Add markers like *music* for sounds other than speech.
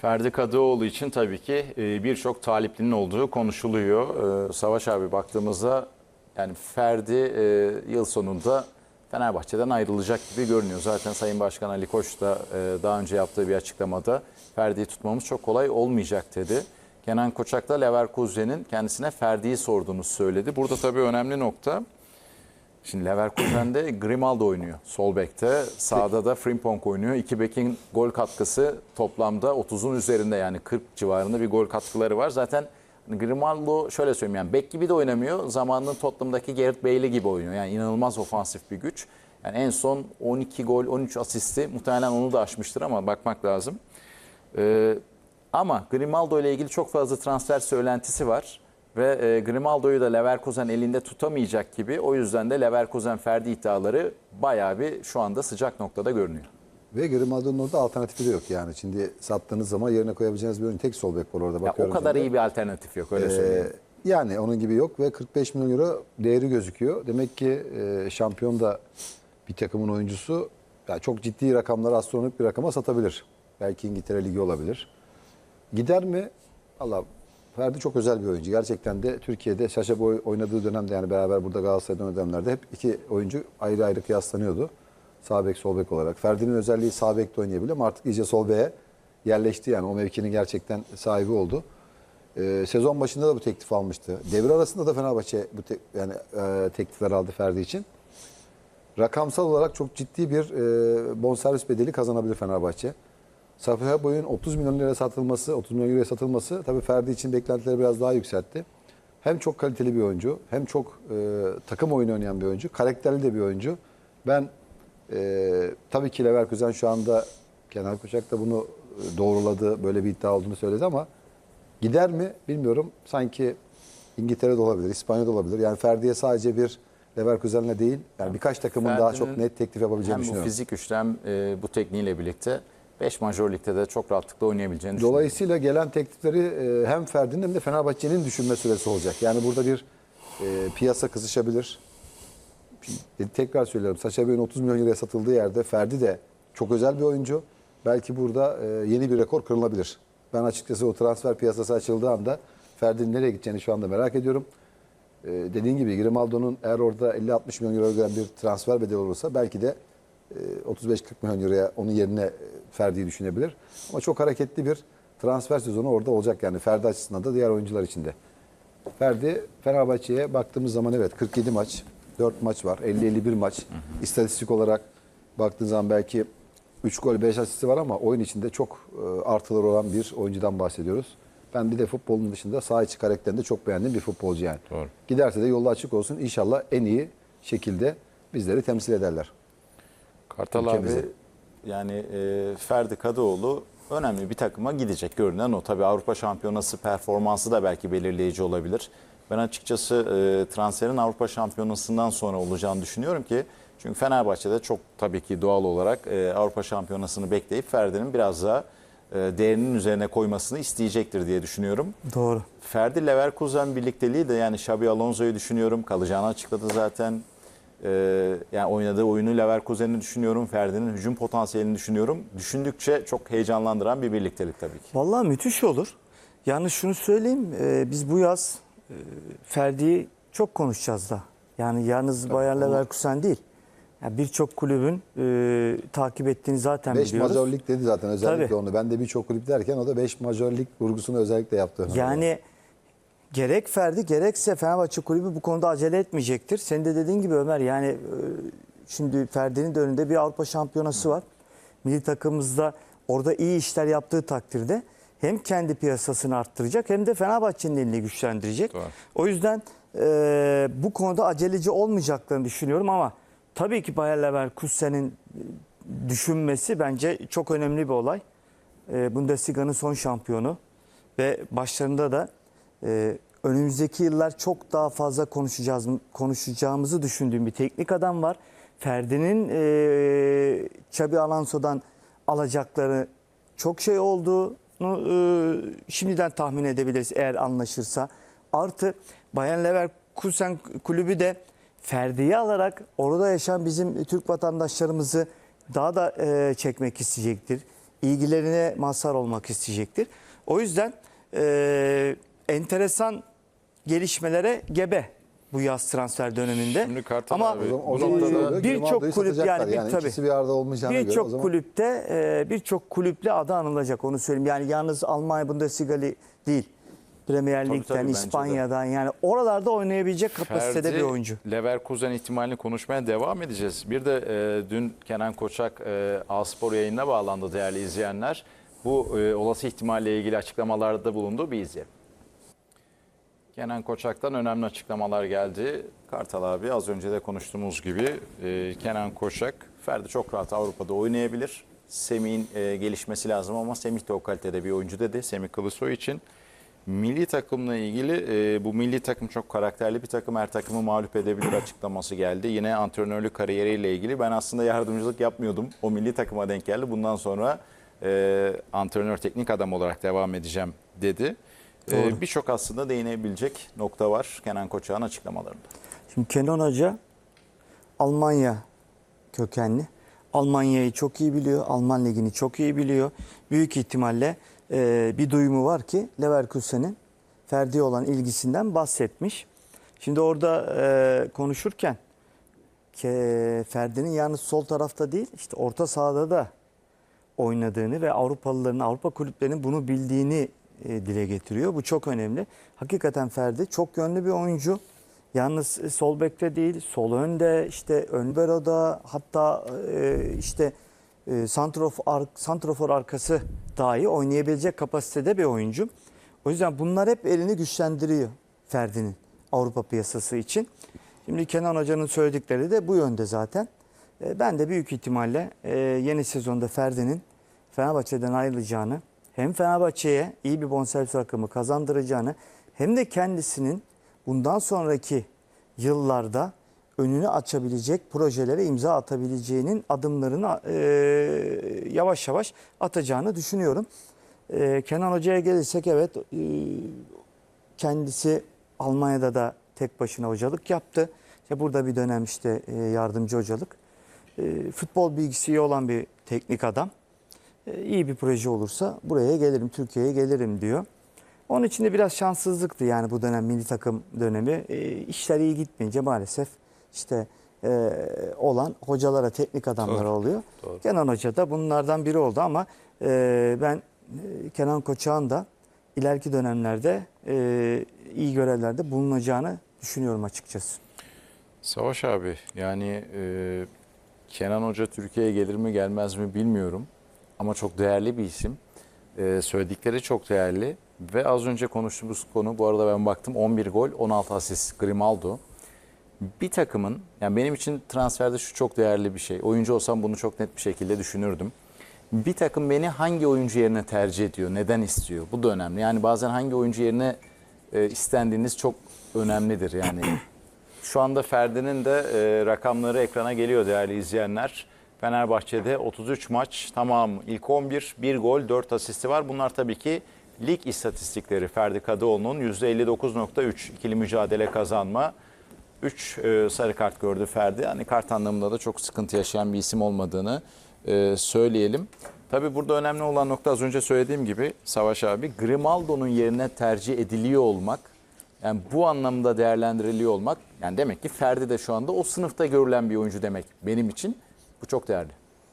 Ferdi Kadıoğlu için tabii ki e, birçok taliplinin olduğu konuşuluyor. E, Savaş abi baktığımızda yani Ferdi e, yıl sonunda Fenerbahçe'den ayrılacak gibi görünüyor. Zaten Sayın Başkan Ali Koç da daha önce yaptığı bir açıklamada Ferdi'yi tutmamız çok kolay olmayacak dedi. Kenan Koçak da Leverkusen'in kendisine Ferdi'yi sorduğunu söyledi. Burada tabii önemli nokta Şimdi Leverkusen'de Grimaldo oynuyor sol bekte. Sağda da Frimpong oynuyor. İki bekin gol katkısı toplamda 30'un üzerinde yani 40 civarında bir gol katkıları var. Zaten Grimaldo şöyle söyleyeyim yani bek gibi de oynamıyor. Zamanının Tottenham'daki Gareth Bale gibi oynuyor. Yani inanılmaz ofansif bir güç. Yani en son 12 gol 13 asisti muhtemelen onu da aşmıştır ama bakmak lazım. Ee, ama Grimaldo ile ilgili çok fazla transfer söylentisi var. Ve e, Grimaldo'yu da Leverkusen elinde tutamayacak gibi. O yüzden de Leverkusen Ferdi iddiaları bayağı bir şu anda sıcak noktada görünüyor. Ve Grimaldo'nun orada alternatifi de yok yani. Şimdi sattığınız zaman yerine koyabileceğiniz bir oyuncu tek sol bek var orada. Ya o kadar şimdi. iyi bir alternatif yok öyle Ee, söyleyeyim. yani onun gibi yok ve 45 milyon euro değeri gözüküyor. Demek ki e, şampiyon da bir takımın oyuncusu yani çok ciddi rakamlara astronomik bir rakama satabilir. Belki İngiltere Ligi olabilir. Gider mi? Allah Ferdi çok özel bir oyuncu. Gerçekten de Türkiye'de Şaşa Boy oynadığı dönemde yani beraber burada Galatasaray'da dönemlerde hep iki oyuncu ayrı ayrı kıyaslanıyordu. Sağ bek, sol bek olarak. Ferdi'nin özelliği sağ bekte oynayabiliyor ama artık iyice sol beke yerleşti yani. O mevkinin gerçekten sahibi oldu. Ee, sezon başında da bu teklif almıştı. Devre arasında da Fenerbahçe bu te- yani e, teklifler aldı Ferdi için. Rakamsal olarak çok ciddi bir e, bonservis bedeli kazanabilir Fenerbahçe. Safiye Boy'un 30 milyon liraya satılması, 30 milyon liraya satılması tabii Ferdi için beklentileri biraz daha yükseltti. Hem çok kaliteli bir oyuncu, hem çok e, takım oyunu oynayan bir oyuncu, karakterli de bir oyuncu. Ben e, tabii ki Leverkusen şu anda Kenan Koçak da bunu e, doğruladı, böyle bir iddia olduğunu söyledi ama gider mi bilmiyorum. Sanki İngiltere'de olabilir, İspanya'da olabilir. Yani Ferdi'ye sadece bir Leverkusen'le değil, yani birkaç takımın daha çok Ferdi'nin net teklif yapabileceğini Hem bu düşünüyorum. fizik güçle hem e, bu tekniğiyle birlikte 5 major ligde de çok rahatlıkla oynayabileceğini. Dolayısıyla gelen teklifleri e, hem Ferdi'nin hem de Fenerbahçe'nin düşünme süresi olacak. Yani burada bir e, piyasa kızışabilir. Şimdi Tekrar söylüyorum. Saşa Bey'in 30 milyon liraya satıldığı yerde Ferdi de çok özel bir oyuncu. Belki burada e, yeni bir rekor kırılabilir. Ben açıkçası o transfer piyasası açıldığı anda Ferdi'nin nereye gideceğini şu anda merak ediyorum. E, dediğin gibi Grimaldo'nun eğer orada 50-60 milyon euro gelen bir transfer bedeli olursa belki de e, 35-40 milyon euroya onun yerine e, Ferdi'yi düşünebilir. Ama çok hareketli bir transfer sezonu orada olacak yani Ferdi açısından da diğer oyuncular için de. Ferdi Fenerbahçe'ye baktığımız zaman evet 47 maç, 4 maç var, 50-51 maç. İstatistik olarak baktığın zaman belki 3 gol 5 asisti var ama oyun içinde çok e, artıları olan bir oyuncudan bahsediyoruz. Ben bir de futbolun dışında saha içi karakterini de çok beğendiğim bir futbolcu yani. Doğru. Giderse de yolu açık olsun. İnşallah en iyi şekilde bizleri temsil ederler. Kartal ülkemizi. abi yani e, Ferdi Kadıoğlu önemli bir takıma gidecek görünen o. Tabii Avrupa Şampiyonası performansı da belki belirleyici olabilir. Ben açıkçası e, transferin Avrupa Şampiyonası'ndan sonra olacağını düşünüyorum ki çünkü Fenerbahçe'de çok tabii ki doğal olarak e, Avrupa Şampiyonası'nı bekleyip Ferdi'nin biraz daha e, değerinin üzerine koymasını isteyecektir diye düşünüyorum. Doğru. Ferdi Leverkusen birlikteliği de yani Xabi Alonso'yu düşünüyorum. Kalacağını açıkladı zaten. Ee, yani oynadığı oyunu Leverkusen'i düşünüyorum. Ferdi'nin hücum potansiyelini düşünüyorum. Düşündükçe çok heyecanlandıran bir birliktelik tabii ki. Vallahi müthiş olur. Yalnız şunu söyleyeyim, e, biz bu yaz e, Ferdi'yi çok konuşacağız da. Yani yalnız Bayer Leverkusen değil. Yani Birçok kulübün e, takip ettiğini zaten 5 biliyoruz. majör lig dedi zaten özellikle Tabii. onu. Ben de birçok kulüp derken o da 5 majör lig vurgusunu özellikle yaptı. Yani gerek Ferdi gerekse Fenerbahçe kulübü bu konuda acele etmeyecektir. Senin de dediğin gibi Ömer yani e, şimdi Ferdi'nin de önünde bir Avrupa şampiyonası var. Milli takımımızda orada iyi işler yaptığı takdirde hem kendi piyasasını arttıracak hem de Fenerbahçe'nin elini güçlendirecek. Doğru. O yüzden e, bu konuda aceleci olmayacaklarını düşünüyorum ama tabii ki Bayer Leverkusen'in e, düşünmesi bence çok önemli bir olay. E, Bundesliga'nın son şampiyonu ve başlarında da e, önümüzdeki yıllar çok daha fazla konuşacağız konuşacağımızı düşündüğüm bir teknik adam var. Ferdi'nin e, Xabi Alonso'dan alacakları çok şey olduğunu e, şimdiden tahmin edebiliriz eğer anlaşırsa. Artı Bayern Leverkusen kulübü de Ferdi'yi alarak orada yaşayan bizim Türk vatandaşlarımızı daha da e, çekmek isteyecektir. ilgilerine mazhar olmak isteyecektir. O yüzden e, enteresan gelişmelere gebe bu yaz transfer döneminde. Şimdi Kartal Ama abi, O zaman, birçok kulüp yani bir- yani tabii. ikisi bir arada olmayacağına göre o Birçok zaman kulüpte e, birçok kulüple adı anılacak onu söyleyeyim. Yani yalnız Almanya Bundesliga li- değil. Premier Lig'den, tabii, bence de. İspanya'dan yani oralarda oynayabilecek kapasitede Ferdi, bir oyuncu. Leverkusen ihtimalini konuşmaya devam edeceğiz. Bir de e, dün Kenan Koçak e, A-Spor yayınına bağlandı değerli izleyenler. Bu e, olası ihtimalle ilgili açıklamalarda bulundu. Bir izleyelim. Kenan Koçak'tan önemli açıklamalar geldi. Kartal abi az önce de konuştuğumuz gibi e, Kenan Koçak, Ferdi çok rahat Avrupa'da oynayabilir. Semih'in e, gelişmesi lazım ama Semih de o kalitede bir oyuncu dedi Semih Kılıçsoy için. Milli takımla ilgili e, bu milli takım çok karakterli bir takım her takımı mağlup edebilir açıklaması geldi. Yine antrenörlük kariyeriyle ilgili ben aslında yardımcılık yapmıyordum. O milli takıma denk geldi. Bundan sonra e, antrenör teknik adam olarak devam edeceğim dedi. E, Doğru. Birçok aslında değinebilecek nokta var Kenan Koçak'ın açıklamalarında. Şimdi Kenan Hoca Almanya kökenli. Almanya'yı çok iyi biliyor. Alman ligini çok iyi biliyor. Büyük ihtimalle e, bir duyumu var ki Leverkusen'in Ferdi'ye olan ilgisinden bahsetmiş. Şimdi orada e, konuşurken ke, Ferdi'nin yalnız sol tarafta değil işte orta sahada da oynadığını ve Avrupalıların, Avrupa kulüplerinin bunu bildiğini e, dile getiriyor. Bu çok önemli. Hakikaten Ferdi çok yönlü bir oyuncu. Yalnız e, sol bekte değil, sol önde, işte ön beroda hatta e, işte e, santrofor, ar, santrofor arkası dahi oynayabilecek kapasitede bir oyuncu. O yüzden bunlar hep elini güçlendiriyor Ferdi'nin Avrupa piyasası için. Şimdi Kenan Hoca'nın söyledikleri de bu yönde zaten. E, Ben de büyük ihtimalle e, yeni sezonda Ferdi'nin Fenerbahçe'den ayrılacağını, hem Fenerbahçe'ye iyi bir bonservis rakamı kazandıracağını, hem de kendisinin bundan sonraki yıllarda önünü açabilecek projelere imza atabileceğinin adımlarını e, yavaş yavaş atacağını düşünüyorum. E, Kenan Hoca'ya gelirsek evet e, kendisi Almanya'da da tek başına hocalık yaptı. İşte burada bir dönem işte e, yardımcı hocalık. E, Futbol bilgisi iyi olan bir teknik adam. E, İyi bir proje olursa buraya gelirim, Türkiye'ye gelirim diyor. Onun için de biraz şanssızlıktı yani bu dönem milli takım dönemi. E, işler iyi gitmeyince maalesef işte e, olan hocalara, teknik adamlara Doğru, oluyor. doğru. Kenan Hoca da bunlardan biri oldu ama e, ben Kenan Koçak'ın da ileriki dönemlerde e, iyi görevlerde bulunacağını düşünüyorum açıkçası. Savaş abi yani e, Kenan Hoca Türkiye'ye gelir mi gelmez mi bilmiyorum. Ama çok değerli bir isim. E, söyledikleri çok değerli. Ve az önce konuştuğumuz konu bu arada ben baktım 11 gol 16 asist Grimaldo. Bir takımın yani benim için transferde şu çok değerli bir şey. Oyuncu olsam bunu çok net bir şekilde düşünürdüm. Bir takım beni hangi oyuncu yerine tercih ediyor, neden istiyor? Bu da önemli. Yani bazen hangi oyuncu yerine e, istendiğiniz çok önemlidir. Yani *clears throat* şu anda Ferdi'nin de e, rakamları ekrana geliyor değerli izleyenler. Fenerbahçe'de 33 maç tamam ilk 11 1 gol 4 asisti var. Bunlar tabii ki lig istatistikleri Ferdi Kadıoğlu'nun %59.3 ikili mücadele kazanma. 3 sarı kart gördü Ferdi. Hani kart anlamında da çok sıkıntı yaşayan bir isim olmadığını e, söyleyelim. Tabii burada önemli olan nokta az önce söylediğim gibi Savaş abi Grimaldo'nun yerine tercih ediliyor olmak yani bu anlamda değerlendiriliyor olmak yani demek ki Ferdi de şu anda o sınıfta görülen bir oyuncu demek benim için bu çok değerli.